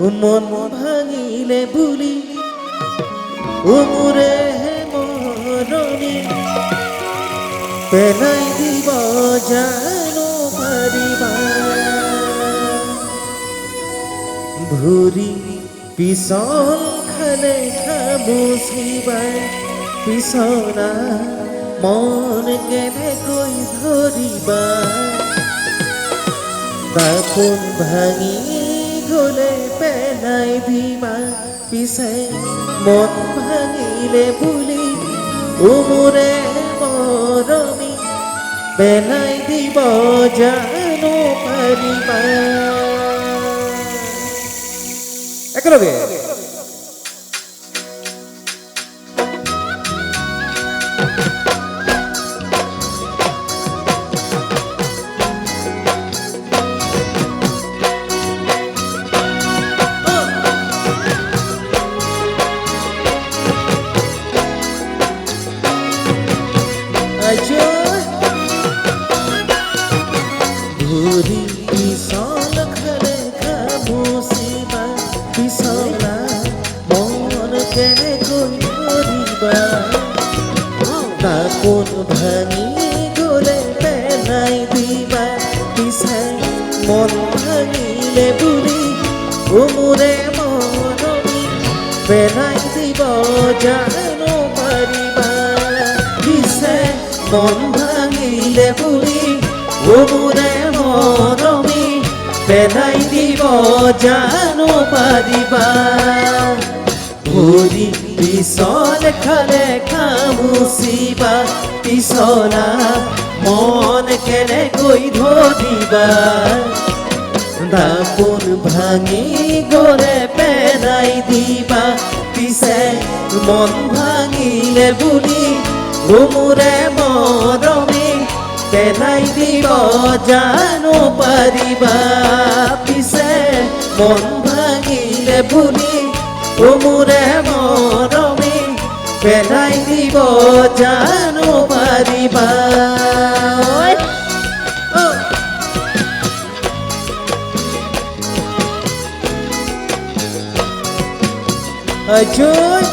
মন ভাঙিলে বুলি উমুরে মরণি পেলাই দিব জানো পারিবা ভুরি পিছল খালে খামুচিবা পিছনা মন কেনেকৈ ধৰিবা। দাপোন ভাঙি গলে পেলাই দিমা পিছে মন ভাঙিলে বুলি উমুৰে মরমি পেলাই দিব জানো পাৰিবা। একেলগে। ভাঙিলে বুলি উমুৰে মৰমি পেলাই দিব জানো পাৰিবা পিছে মন ভাঙিলে বুলি উমুৰে মৰমি পেলাই দিব জানো পাৰিবা ভৰি পিছল খালে খামুচিবা। পিছলা মন কেনেকৈ ধৰিবা দাপোন ভাঙি গলে পেলাই দিবা। পিছে মন ভাঙিলে বুলি উমুৰে মৰমি পেলাই দিব, জানো পাৰিবা পিছে মন ভাঙিলে বুলি উমুৰে মৰমি পেলাই দিব, জানো পাৰিবা Ajoy!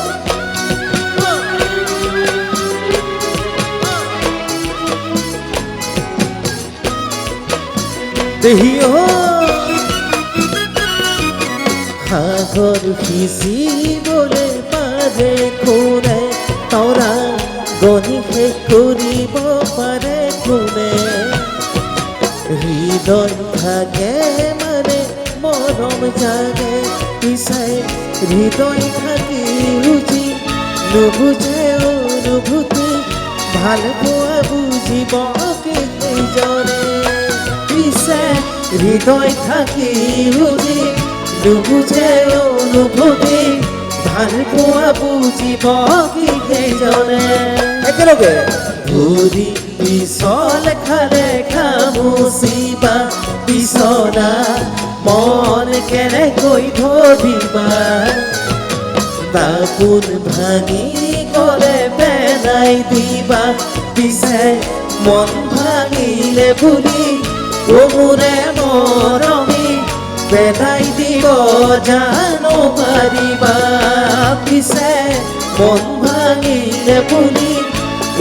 দেহিও সাগৰ সিঁচিবলৈ পাৰে কোনে তৰা গণি শেষ কৰিব পাৰে কোনে হৃদয় থাকে মানে মৰম জাগে পিছে হৃদয় থাকি ৰুচি নুবুজে অনুভূতি ভালো পোৱা বুজিব কেইজনে পিছে হৃদয় থাকি ৰুচি নুবুজে অনুভূতি ভালো পোৱা বুজিব কেইজনে একেলগে। ঘূৰি পিছল খালে খামুচিবা পিছলা মন কেনেকৈ ধৰিবা তাপোন ভাঙি গলে পেলাই দিবা, পিছে মন ভাঙিলে বুলি উমুৰে মৰমি পেলাই দিব জানো পাৰিবা পিছে মন ভাঙিলে বুলি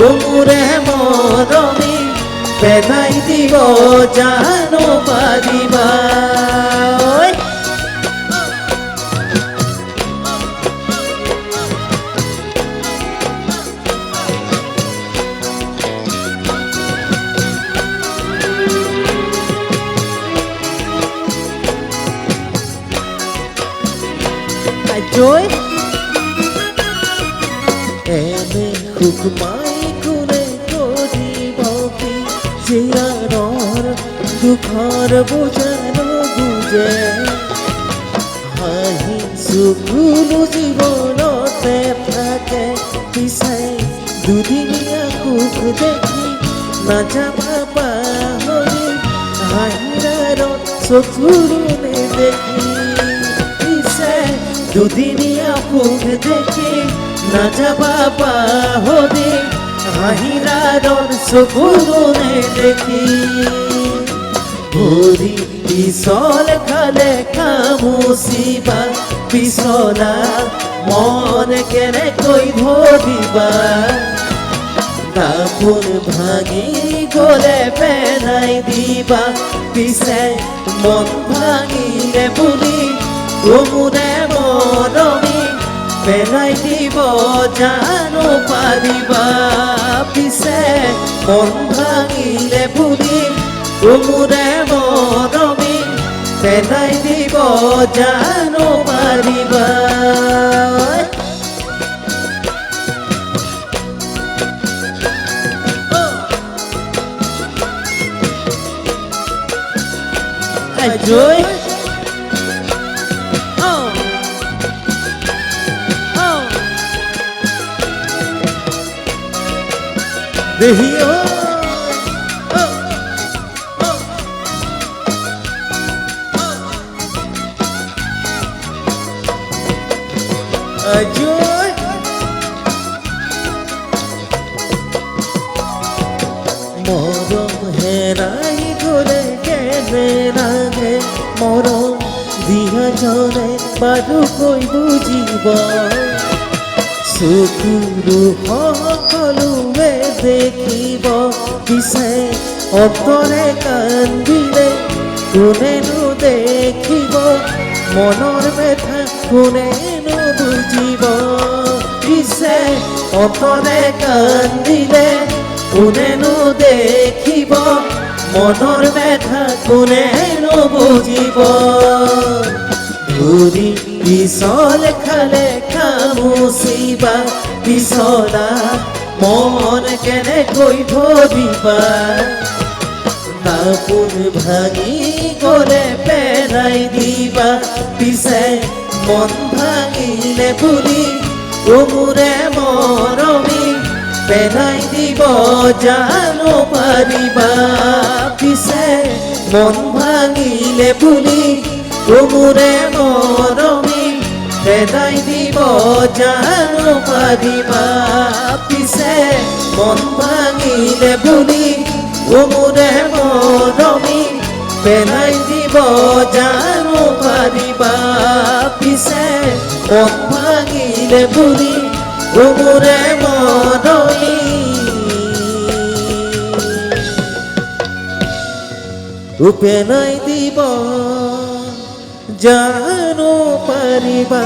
উমুৰে মৰমি পেলাই দিব জানো পাৰিবা ঐ! Joy এনে সুখমাই কোনে চিৰাণৰ দুখৰ বুজানো বুজে হাঁহি চকুলো জীৱনতে থাকে পিছে দুদিনীয়া সুখ দেখি নাযাবা পাহৰি হাঁহিৰাৰত চকুলো নেদেখি পিছে দুদিনীয়া সুখ দেখি নাযাবা পাহৰি হাঁহিৰাৰৰ চকুলো নেদেখি ভৰি পিছল খালে খামুচিবা পিছলা মন কেনেকৈ ধৰিবা দাপোন ভাঙি গলে পেলাই দিবা, পিছে মন ভাঙিলে বুলি তোমোৰে মৰমি পেলাই দিব, জানো পাৰিবা পিছে? মন ভাঙিলে বুলি তোমোৰে মৰমি পেলাই দিব, জানো পাৰিবা Enjoy. Enjoy. মরম হেরাই গলে কেনে লাগে মরম দিহা জনে বাদু কৈ বুজিব চকুৰু সকলোৱে দেখিব পিছে অন্তৰে কান্দিলে কোনেনো দেখিব, মনৰ ব্যথা কোনেনো বুজিব পিছে, অন্তৰে কান্দিলে কোনেনো দেখিব, মনৰ ব্যথা কোনেনো বুজিব। ঘূৰি পিছল খালে খামুচিবা, পিছলা মন কেনেকৈ ধৰিবা দাপোন ভাঙি গলে পেলাই দিবা। পিছে মন ভাঙিলে বুলি তোমোৰে মৰমি পেলাই দিব জানো পাৰিবা পিছে মন ভাঙিলে বুলি তোমোৰে মৰমি পেলাই দিব জানো পিছে মন ভাঙিলে বুলি তোমোৰে মৰমি পেলাই দিব জানো পাৰিবা। পিছে মন ভাঙিলে বুলি তোমোৰে মৰমি। পেলাই দিব জানো পাৰিবা।